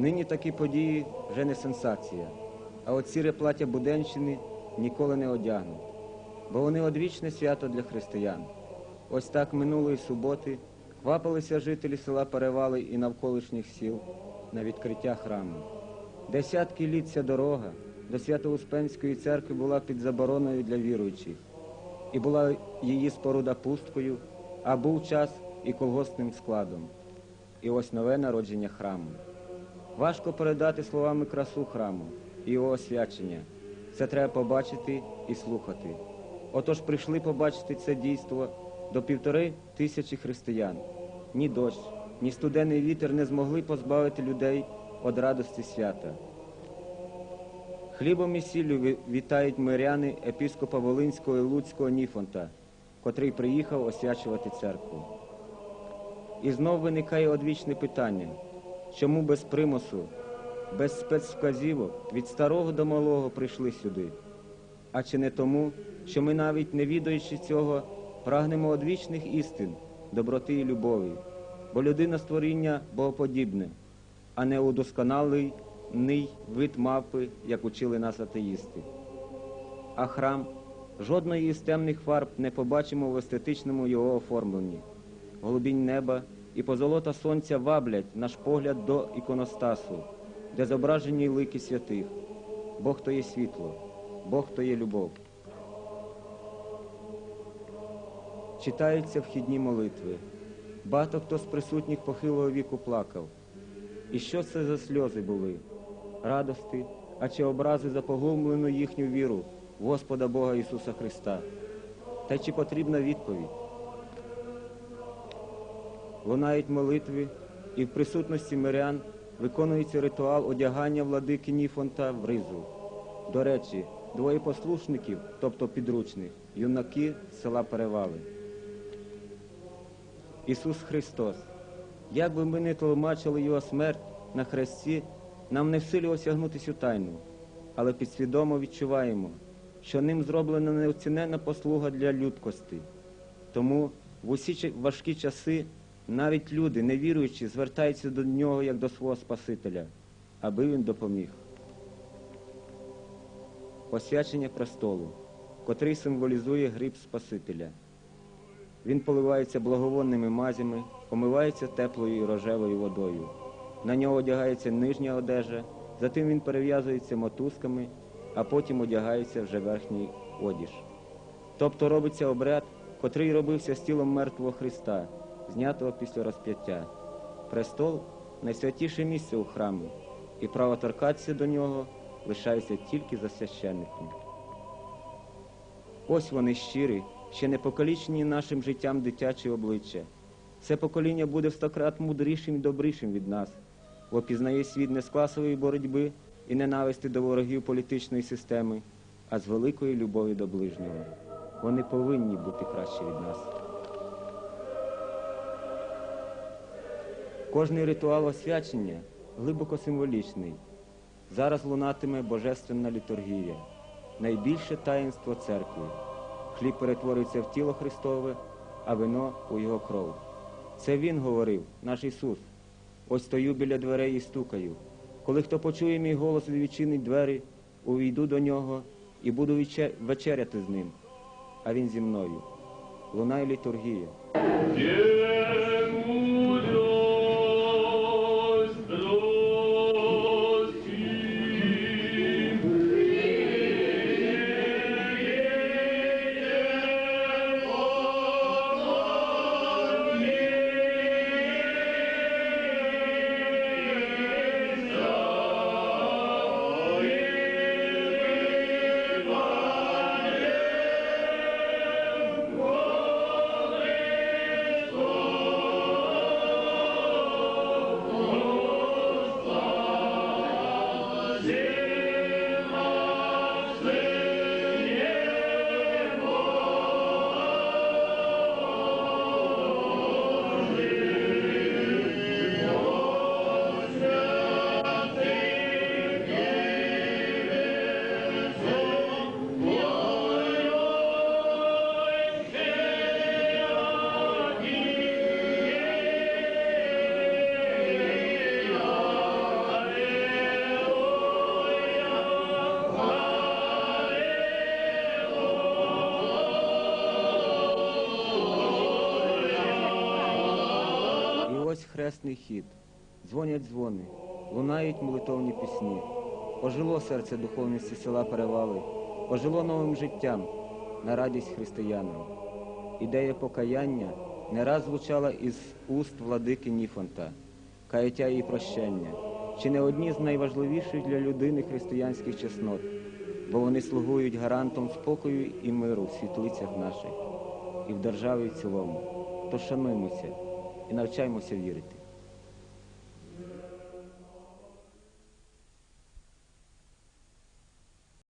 Нині такі події вже не сенсація, а от сіре плаття Буденщини ніколи не одягнуть, бо вони одвічне свято для християн. Ось так минулої суботи квапилися жителі села Перевали і навколишніх сіл на відкриття храму. Десятки літ ця дорога до Свято-Успенської церкви була під забороною для віруючих, і була її споруда пусткою, а був час і колгоспним складом. І ось нове народження храму. Важко передати словами красу храму і його освячення. Це треба побачити і слухати. Отож прийшли побачити це дійство до півтори тисячі християн. Ні дощ, ні студений вітер не змогли позбавити людей від радості свята. Хлібом і сіллю вітають миряни епіскопа Волинського і Луцького Ніфонта, котрий приїхав освячувати церкву. І знов виникає одвічне питання, чому без примусу, без спецвказівок від старого до малого прийшли сюди? А чи не тому, що ми навіть не відаючи цього, прагнемо одвічних істин, доброти і любові, бо людина створіння богоподібне, а не удосконалий ний вид мавпи, як учили нас атеїсти. А храм жодної із темних фарб не побачимо в естетичному його оформленні. Голубінь неба і позолота сонця ваблять наш погляд до іконостасу, де зображені лики святих. Бог то є світло, Бог то є любов. Читаються вхідні молитви. Багато хто з присутніх похилого віку плакав. І що це за сльози були? Радости, а чи образи за поглумлену їхню віру в Господа Бога Ісуса Христа? Та чи потрібна відповідь? Лунають молитви, і в присутності мирян виконується ритуал одягання владики Ніфонта в ризу. До речі, двоє послушників, тобто підручних, юнаки села Перевали. Ісус Христос. Як би ми не тлумачили Його смерть на хресті, нам не в силі осягнути цю тайну, але підсвідомо відчуваємо, що ним зроблена неоціненна послуга для людкості. Тому в усі важкі часи навіть люди, не віруючи, звертаються до нього як до свого Спасителя, аби він допоміг. Освячення престолу, котрий символізує гріб Спасителя. Він поливається благовонними мазями, омивається теплою і рожевою водою. На нього одягається нижня одежа, затим він перев'язується мотузками, а потім одягається вже верхній одіж. Тобто робиться обряд, котрий робився з тілом мертвого Христа, знятого після розп'яття. Престол найсвятіше місце у храмі, і право торкатися до нього лишається тільки за священником. Ось вони щирі, ще не покалічені нашим життям дитячі обличчя. Це покоління буде в стократ мудрішим і добрішим від нас, бо пізнає світ не з класової боротьби і ненависти до ворогів політичної системи, а з великої любові до ближнього. Вони повинні бути краще від нас. Кожний ритуал освячення глибоко символічний. Зараз лунатиме божественна літургія, найбільше таїнство церкви. Хліб перетворюється в тіло Христове, а вино у його кров. Це Він говорив, наш Ісус. Ось стою біля дверей і стукаю. Коли хто почує мій голос і відчинить двері, увійду до нього і буду вечеряти з ним. А він зі мною. Лунає літургія. Brazil! Хресний хід, дзвонять дзвони, лунають молитовні пісні. Ожило серце духовності села Перевали, ожило новим життям на радість християнам. Ідея покаяння не раз звучала із уст владики Ніфонта, каяття і прощення, чи не одні з найважливіших для людини християнських чеснот, бо вони слугують гарантом спокою і миру в світлицях наших і в державі в цілому. Тож шануймося і навчаємося вірити.